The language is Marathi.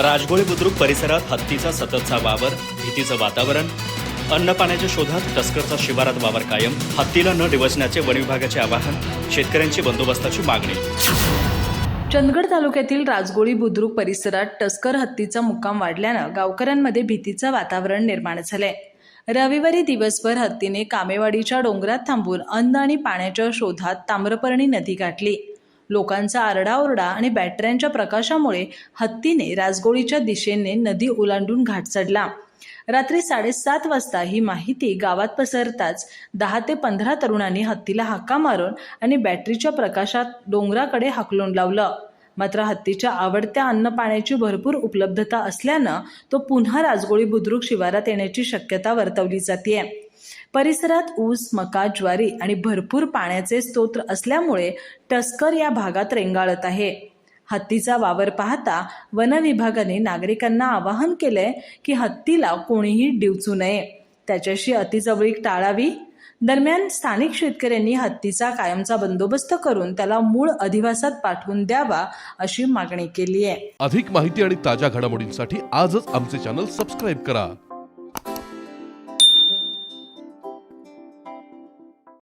राजगोळी बुद्रुक परिसरात हत्तीचा सततचा वावर भीतीचं वातावरण अन्न पाण्याच्या शोधात टस्करचा शिवारात वावर कायम हत्तीला न डिवचण्याचे वन विभागाचे आवाहन शेतकऱ्यांची बंदोबस्ताची मागणी. चंदगड तालुक्यातील राजगोळी बुद्रुक परिसरात टस्कर हत्तीचा मुक्काम वाढल्यानं गावकऱ्यांमध्ये भीतीचं वातावरण निर्माण झालंय. रविवारी दिवसभर हत्तीने कामेवाडीच्या डोंगरात थांबून अन्न आणि पाण्याच्या शोधात ताम्रपर्णी नदी गाठली. लोकांचा आरडाओरडा आणि बॅटऱ्यांच्या प्रकाशामुळे हत्तीने राजगोळीच्या दिशेने नदी ओलांडून घाट चढला. रात्री साडेसात वाजता ही माहिती गावात पसरताच दहा ते पंधरा तरुणांनी हत्तीला हाका मारून आणि बॅटरीच्या प्रकाशात डोंगराकडे हाकलून लावलं. मात्र हत्तीच्या आवडत्या अन्न पाण्याची भरपूर उपलब्धता असल्यानं तो पुन्हा राजगोळी बुद्रुक शिवारात येण्याची शक्यता वर्तवली जाते परिसरात ऊस मका ज्वारी आणि भरपूर पाण्याचे स्तोत्र असल्यामुळे टस्कर या भागात रेंगाळत आहे. हत्तीचा वावर पाहता वन विभागाने नागरिकांना आवाहन केलंय की हत्तीला कोणीही डिवचू नये. त्याच्याशी अतिजवळीक टाळावी दरम्यान स्थानिक शेतकऱ्यांनी हत्तीचा कायमचा बंदोबस्त करून त्याला मूळ अधिवासात पाठवून द्यावा अशी मागणी केली आहे. अधिक माहिती आणि ताज्या घडामोडींसाठी आजच आमचे चॅनल सबस्क्राईब करा.